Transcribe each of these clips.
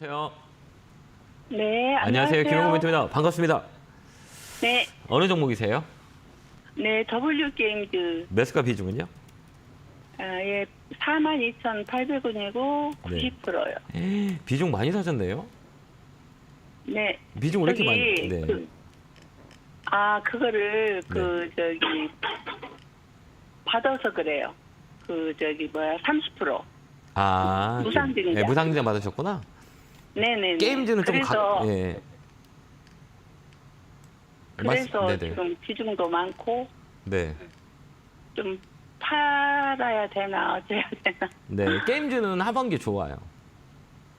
안녕하세요. 네, 안녕하세요. 김영구 멘토입니다. 반갑습니다. 네, 어느 종목이세요? 네, W 게임즈 매수가 비중은요? 아, 예, 42,800원이고 네. 90%요. 비중 많이 사셨네요. 네. 비중 왜 이렇게 저기 많이? 네. 그, 아, 그거를 그 저기 받아서 그래요. 그 저기 뭐야 30%. 아, 무상증자. 네, 무상증자 받으셨구나. 네, 네. 게임즈는 좀 그래서 가, 예. 그래서 말씀- 네네. 지금 비중도 많고 네. 좀 팔아야 되나 어째야 되나 네. 게임즈는 하반기 좋아요.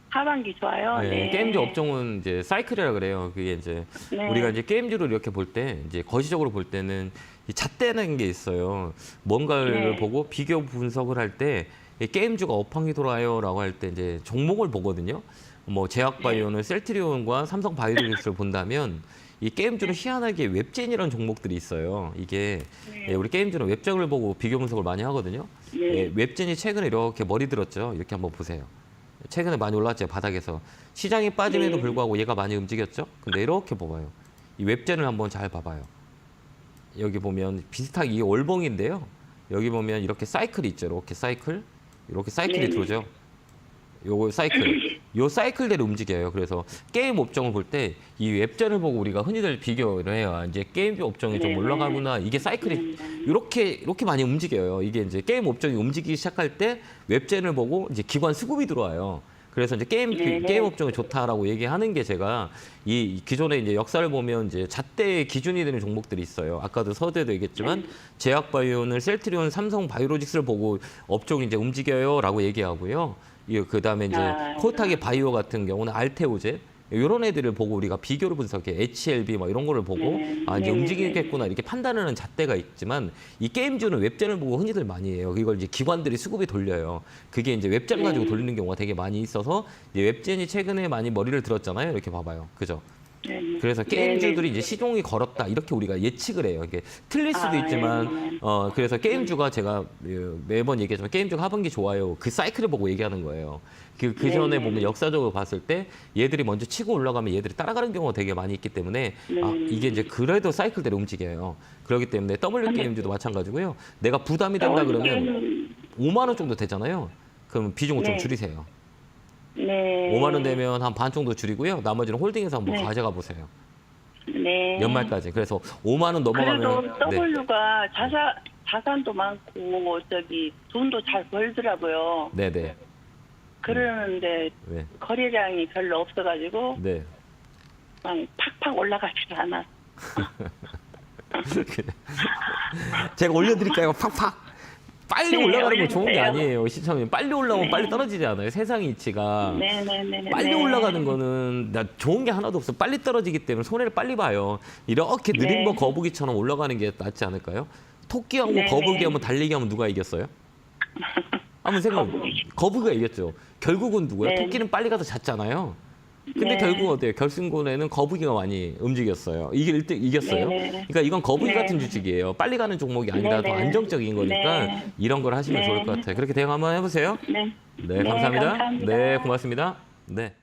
하반기 좋아요. 네. 네. 게임즈 업종은 이제 사이클이라 그래요. 그게 이제 네. 우리가 이제 게임즈로 이렇게 볼 때 이제 거시적으로 볼 때는 이 잣대는 게 있어요. 뭔가를 네. 보고 비교 분석을 할 때 게임즈가 업황이 돌아요라고 할 때 이제 종목을 보거든요. 뭐 제약바이오는 셀트리온과 삼성 바이오로직스를 본다면 이 게임즈는 희한하게 웹젠이라는 종목들이 있어요. 이게 네. 예, 우리 게임즈는 웹적을 보고 비교 분석을 많이 하거든요. 네. 예, 웹젠이 최근에 이렇게 머리 들었죠. 이렇게 한번 보세요. 최근에 많이 올랐죠 바닥에서 시장이 빠짐에도 네. 불구하고 얘가 많이 움직였죠. 근데 이렇게 봐봐요. 이 웹젠을 한번 잘 봐봐요. 여기 보면 비슷하게 이게 월봉인데요. 여기 보면 이렇게 사이클이 있죠. 이렇게 사이클, 이렇게 사이클이 네. 들어오죠. 요거 사이클, 요 사이클대로 움직여요. 그래서 게임 업종을 볼 때 이 웹젠을 보고 우리가 흔히들 비교를 해요. 이제 게임 업종이 좀 네. 올라가구나. 이게 사이클이 음. 이렇게 이렇게 많이 움직여요. 이게 이제 게임 업종이 움직이기 시작할 때 웹젠을 보고 이제 기관 수급이 들어와요. 그래서 이제 게임 네. 게임 업종이 좋다라고 얘기하는 게 제가 이 기존에 이제 역사를 보면 이제 잣대의 기준이 되는 종목들이 있어요. 아까도 서대도 얘기했지만 제약바이오는 셀트리온, 삼성 바이오로직스를 보고 업종이 이제 움직여요라고 얘기하고요. 이 그다음에 이제 아. 코타기 바이오 같은 경우는 알테오제 이런 애들을 보고 우리가 비교를 분석해 HLB 뭐 이런 거를 보고 네. 아 이제 네. 움직이겠구나 이렇게 판단하는 잣대가 있지만 이 게임즈는 웹젠을 보고 흔히들 많이 해요. 이걸 이제 기관들이 수급이 돌려요. 그게 이제 웹젠 가지고 네. 돌리는 경우가 되게 많이 있어서 이제 웹젠이 최근에 많이 머리를 들었잖아요. 이렇게 봐봐요. 그죠? 네. 그래서 네, 게임주들이 네. 이제 시종이 걸었다 이렇게 우리가 예측을 해요. 이게 틀릴 수도 아, 있지만 네. 어 그래서 게임주가 제가 그 매번 얘기하지만 게임주가 하반기 좋아요. 그 사이클을 보고 얘기하는 거예요. 그, 그 네, 전에 네. 보면 역사적으로 봤을 때 얘들이 먼저 치고 올라가면 얘들이 따라가는 경우가 되게 많이 있기 때문에 네. 아 이게 이제 그래도 사이클대로 움직여요. 그렇기 때문에 W 게임주도 마찬가지고요. 내가 부담이 된다 그러면 5만 원 정도 되잖아요. 그럼 비중을 좀 네. 줄이세요. 네. 5만 원 되면 한 반 정도 줄이고요. 나머지는 홀딩해서 한번 네. 가져가 보세요. 네. 연말까지. 그래서 5만 원 그래도 넘어가면 네. W가 자사 자산도 많고 저기 돈도 잘 벌더라고요. 네, 네. 그러는데 네. 거래량이 별로 없어가지고 네. 막 팍팍 올라가질 않아. 제가 올려 드릴까요? 팍팍. 빨리 네, 올라가는 건 좋은 게. 아니에요. 시청님. 빨리 올라오면 네. 빨리 떨어지지 않아요. 세상 이치가. 네네네. 빨리 올라가는 거는 나 좋은 게 하나도 없어. 빨리 떨어지기 때문에 손해를 빨리 봐요. 이렇게 느린 네. 거 거북이처럼 올라가는 게 낫지 않을까요? 토끼하고 네. 거북이 하면 달리기 하면 누가 이겼어요? 한번 생각. 거북이. 거북이가 이겼죠. 결국은 누구야? 네. 토끼는 빨리 가서 잤잖아요. 근데 네. 결국 어때요? 결승권에는 거북이가 많이 움직였어요. 이게 1등 이겼어요. 네. 그러니까 이건 거북이 네. 같은 주식이에요. 빨리 가는 종목이 아니라 네, 더 네. 안정적인 거니까 네. 이런 걸 하시면 네. 좋을 것 같아요. 그렇게 대응 한번 해보세요. 네. 네, 감사합니다. 감사합니다. 네, 고맙습니다. 네.